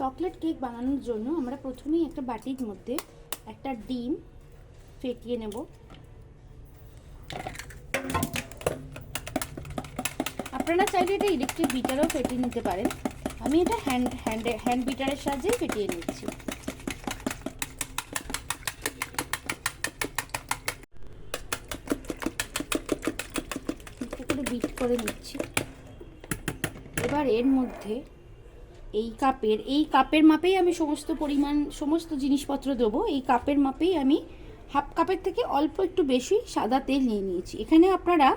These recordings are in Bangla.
চকলেট কেক বানানোর জন্য আমরা প্রথমেই একটা বাটির মধ্যে একটা ডিম ফেটিয়ে নেব। আপনারা চাইলে এটা ইলেকট্রিক বিটারও ফেটিয়ে নিতে পারেন। আমি এটা হ্যান্ড হ্যান্ডে হ্যান্ড বিটারের সাহায্যেই ফেটিয়ে নিচ্ছি। করে নিচ্ছি। এবার এর মধ্যে এই কাপের এই কাপের মাপেই আমি সমস্ত পরিমাণ, সমস্ত জিনিসপত্র দেবো। এই কাপের মাপেই আমি হাফ কাপের থেকে অল্প একটু বেশি সাদা তেল নিয়ে নিয়েছি। এখানে আপনারা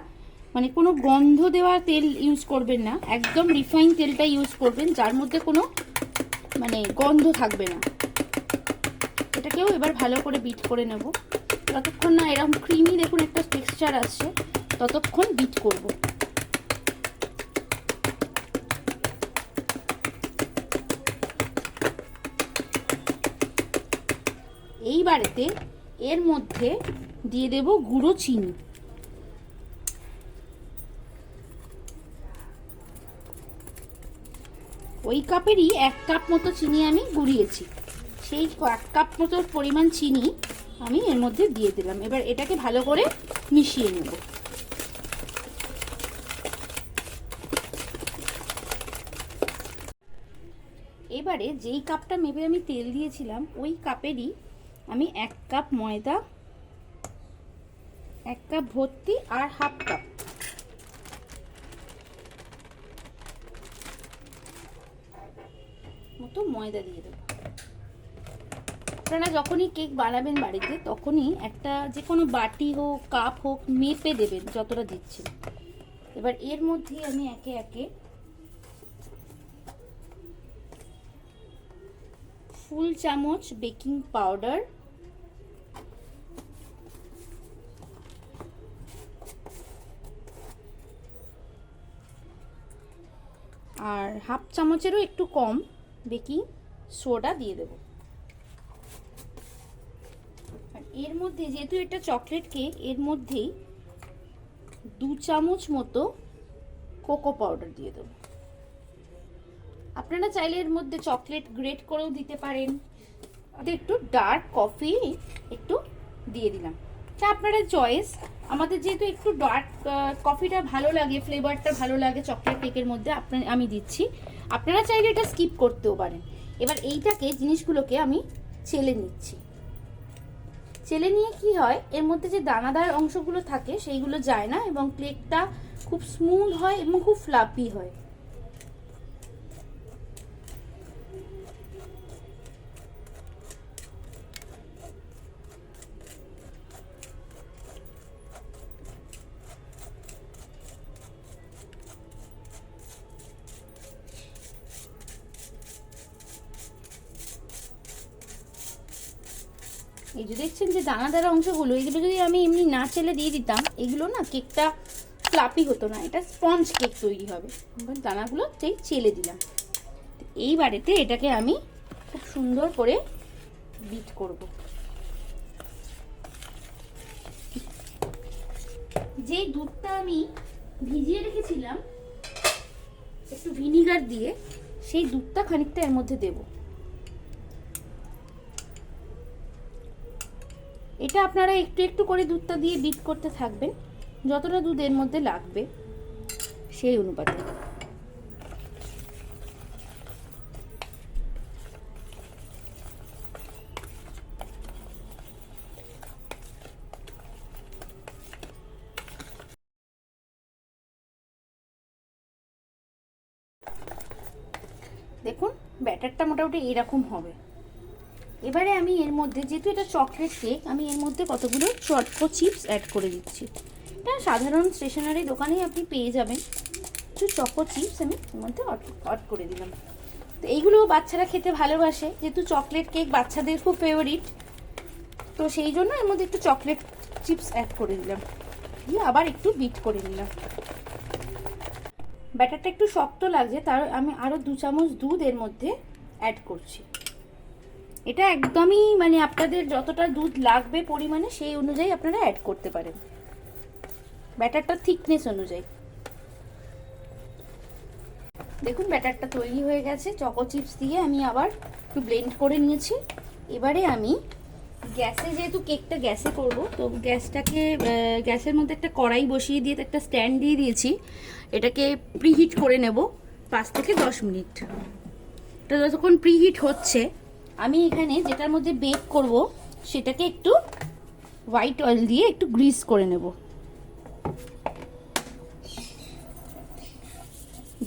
মানে কোনো গন্ধ দেওয়া তেল ইউজ করবেন না। একদম রিফাইন তেলটা ইউজ করবেন, যার মধ্যে কোনো মানে গন্ধ থাকবে না। এটাকেও এবার ভালো করে বিট করে নেব। যতক্ষণ না এরকম ক্রিমি দেখুন একটা টেক্সচার আসছে, ততক্ষণ বিট করব। এইবারেতে এর মধ্যে দিয়ে দেব গুঁড়ো চিনি। ওই কাপেরই এক কাপ মতো চিনি আমি গুঁড়িয়েছি। সেই এক কাপ মতো পরিমাণ চিনি আমি এর মধ্যে দিয়ে দিলাম। এবার এটাকে ভালো করে মিশিয়ে নেব। এবারে যেই কাপটা মেপে আমি তেল দিয়েছিলাম, ওই কাপেরই আমি এক কাপ ময়দা, এক কাপ ভর্তি আর হাফ কাপ। মতো ময়দা দিয়ে দেবো। আপনারা যখনই কেক বানাবেন বাড়িতে, তখনই একটা যে কোনো বাটি হোক, কাপ হোক, মেপে দেবেন যতটা দিচ্ছেন। এবার এর মধ্যে আমি একে একে ফুল চামচ বেকিং পাউডার আর হাফ চামচেরও একটু কম বেকিং সোডা দিয়ে দেব। আর এর মধ্যে যেহেতু এটা চকলেট কেক, এর মধ্যেই দু চামচ মতো কোকো পাউডার দিয়ে দেবো। আপনারা চাইলে এর মধ্যে চকলেট গ্রেট করেও দিতে পারেন। একটু ডার্ক কফি একটু দিয়ে দিলাম। তা আপনারা চয়েস আমাদের যেহেতু একটু ডার্ক কফিটা ভালো লাগে ফ্লেভারটা ভালো লাগে চকলেট কেকের মধ্যে আপনার আমি দিচ্ছি। আপনারা চাইলে এটা স্কিপ করতেও পারেন। এবার এইটাকে জিনিসগুলোকে আমি চেলে নিচ্ছি। চেলে নিয়ে কি হয়, এর মধ্যে যে দানাদার অংশগুলো থাকে, সেইগুলো যায় না এবং কেকটা খুব স্মুথ হয় এবং খুব ফ্লাপি হয়। এই যে দেখছেন যে দানাদার অংশগুলো, এগুলো যদি আমি এমনি না চেলে দিয়ে দিতাম, এগুলো না কেকটা ফ্লাপি হতো না, এটা স্পঞ্জ কেক তৈরি হবে। দানাগুলো সেই চেলে দিলাম। এইবারেতে এটাকে আমি খুব সুন্দর করে বিট করব। যে দুধটা আমি ভিজিয়ে রেখেছিলাম, একটু ভিনিগার দিয়ে, সেই দুধটা খানিকটা এর মধ্যে দেবো। এটা আপনারা একটু একটু করে দুধটা দিয়ে বিট করতে থাকবেন, যতটা দুধের মধ্যে লাগবে সেই অনুপাতে। দেখুন, ব্যাটারটা মোটামুটি এরকম হবে। এবারে আমি এর মধ্যে, যেহেতু এটা চকলেট কেক আমি এর মধ্যে কতগুলো চটকো চিপস অ্যাড করে দিচ্ছি। এটা সাধারণ স্টেশনারি দোকানেই আপনি পেয়ে যাবেন। কিছু চকো চিপস আমি এর মধ্যে অ্যাড করে দিলাম। তো এইগুলো বাচ্চারা খেতে ভালোবাসে, যেহেতু চকলেট কেক বাচ্চাদের খুব ফেভারিট তো সেই জন্য এর মধ্যে একটু চকলেট চিপস অ্যাড করে দিলাম। দিয়ে আবার একটু বিট করে নিলাম। ব্যাটারটা একটু শক্ত লাগছে, তার আমি আরও দু চামচ দুধ এর মধ্যে অ্যাড করছি। এটা একদমই মানে আপনাদের যতটা দুধ লাগবে পরিমাণে, সেই অনুযায়ী আপনারা অ্যাড করতে পারেন। ব্যাটারটা থিকনেস অনুযায়ী। দেখুন, ব্যাটারটা তৈরি হয়ে গেছে। চকো চিপস দিয়ে আমি আবার একটু ব্লেন্ড করে নিয়েছি। এবারে আমি গ্যাসে, যেহেতু কেকটা গ্যাসে করব, তো গ্যাসটাকে গ্যাসের মধ্যে একটা কড়াই বসিয়ে দিয়ে, একটা স্ট্যান্ড দিয়ে দিয়েছি। এটাকে প্রিহিট করে নেব পাঁচ থেকে দশ মিনিট। এটা যতক্ষণ প্রিহিট হচ্ছে আমি এখানে যেটার মধ্যে বেক করব, সেটাকে একটু হোয়াইট অয়েল দিয়ে একটু গ্রিস করে নেব।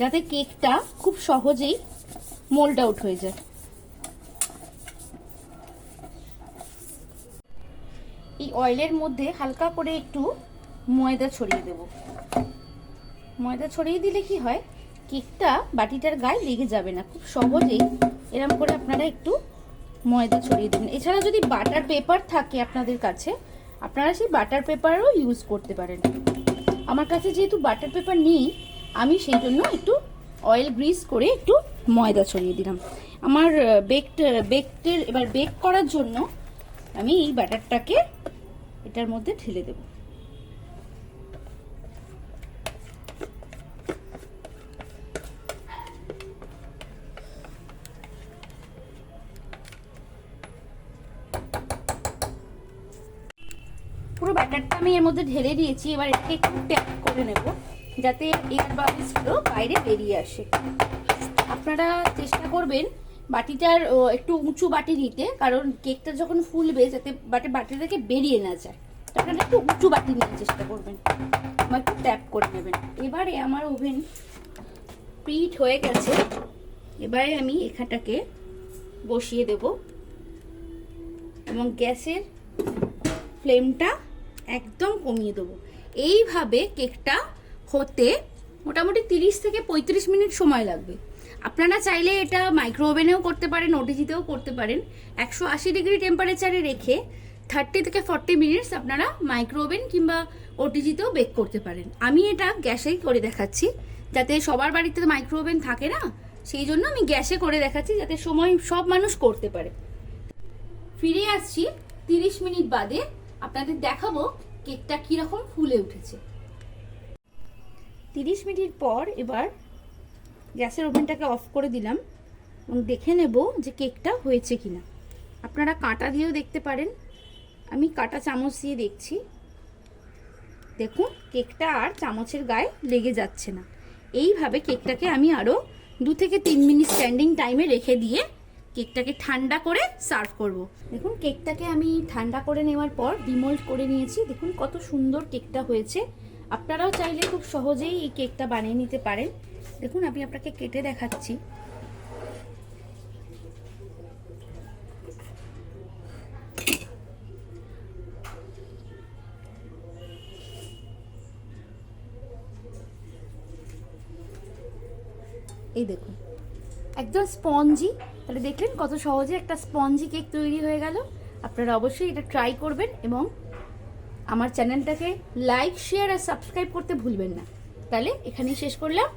যাতে কেকটা খুব সহজেই মোল্ড আউট হয়ে যায়। এই অয়েলের মধ্যে হালকা করে একটু ময়দা ছড়িয়ে দেব। ময়দা ছড়িয়ে দিলে কি হয় কেকটা বাটিটার গায়ে লেগে যাবে না। খুব সহজেই এরকম করে আপনারা একটু ময়দা ছড়িয়ে দেবেন এছাড়া যদি বাটার পেপার থাকে আপনাদের কাছে, আপনারা সেই বাটার পেপারও ইউজ করতে পারেন। আমার কাছে যেহেতু বাটার পেপার নেই, আমি সেই জন্য একটু অয়েল গ্রিস করে একটু ময়দা ছড়িয়ে দিলাম। আমার বেকড বেকটের এবার বেক করার জন্য আমি এই বাটারটাকে এটার মধ্যে ঢেলে দেব। পুরো ব্যাটারটা আমি এর মধ্যে ঢেলে দিয়েছি, এবার এটাকে একটু ট্যাপ করে নেব, যাতে এয়ার বাবলসগুলো বাইরে বেরিয়ে আসে। আপনারা চেষ্টা করবেন বাটিটার একটু উঁচু বাটি নিতে, কারণ কেকটা যখন ফুলবে যাতে বাটি বাটি থেকে বেরিয়ে না যায়। আপনারা একটু উঁচু বাটি নিতে চেষ্টা করবেন। আমার একটু ট্যাপ করে নেবেন। এবারে আমার ওভেন প্রিট হয়ে গেছে। এবারে আমি এখানটাকে বসিয়ে দেব। এবং গ্যাসের ফ্লেমটা একদম কমিয়ে দেবো। এইভাবে কেকটা হতে মোটামুটি তিরিশ থেকে পঁয়ত্রিশ মিনিট সময় লাগবে। আপনারা চাইলে এটা মাইক্রো ওভেনেও করতে পারেন, ওটিজিতেও করতে পারেন। একশো আশি ডিগ্রি টেম্পারেচারে রেখে থার্টি থেকে ফর্টি মিনিটস আপনারা মাইক্রো ওভেন কিংবা ওটিজিতেও বেক করতে পারেন। আমি এটা গ্যাসেই করে দেখাচ্ছি, যাতে সবার বাড়িতে মাইক্রো ওভেন থাকে না, সেই জন্য আমি গ্যাসে করে দেখাচ্ছি, যাতে সময় সব মানুষ করতে পারে। ফিরে আসছি তিরিশ মিনিট বাদে। আপনাদের দেখাবো কেকটা কীরকম ফুলে উঠেছে। তিরিশ মিনিট পর এবার গ্যাসের ওভেনটাকে অফ করে দিলাম এবং দেখে নেব যে কেকটা হয়েছে কিনা। আপনারা কাঁটা দিয়েও দেখতে পারেন। আমি কাঁটা চামচ দিয়ে দেখছি। দেখুন, কেকটা আর চামচের গায়ে লেগে যাচ্ছে না। এইভাবে কেকটাকে আমি আরও দু থেকে তিন মিনিট স্ট্যান্ডিং টাইমে রেখে দিয়ে কেকটাকে ঠান্ডা করে সার্ভ করব। দেখুন, কেকটাকে আমি ঠান্ডা করে নেওয়ার পর ডিমোল্ড করে নিয়েছি। দেখুন কত সুন্দর কেকটা হয়েছে। আপনারাও চাইলে খুব সহজেই এই কেকটা বানিয়ে নিতে পারেন। দেখুন, আমি আপনাকে কেটে দেখাচ্ছি। এই দেখুন, একদম স্পঞ্জি। তাহলে দেখলেন কত সহজে একটা স্পঞ্জি কেক তৈরি হয়ে গেল। আপনারা অবশ্যই এটা ট্রাই করবেন এবং আমার চ্যানেলটাকে লাইক শেয়ার আর সাবস্ক্রাইব করতে ভুলবেন না। তাহলে এখানেই শেষ করলাম।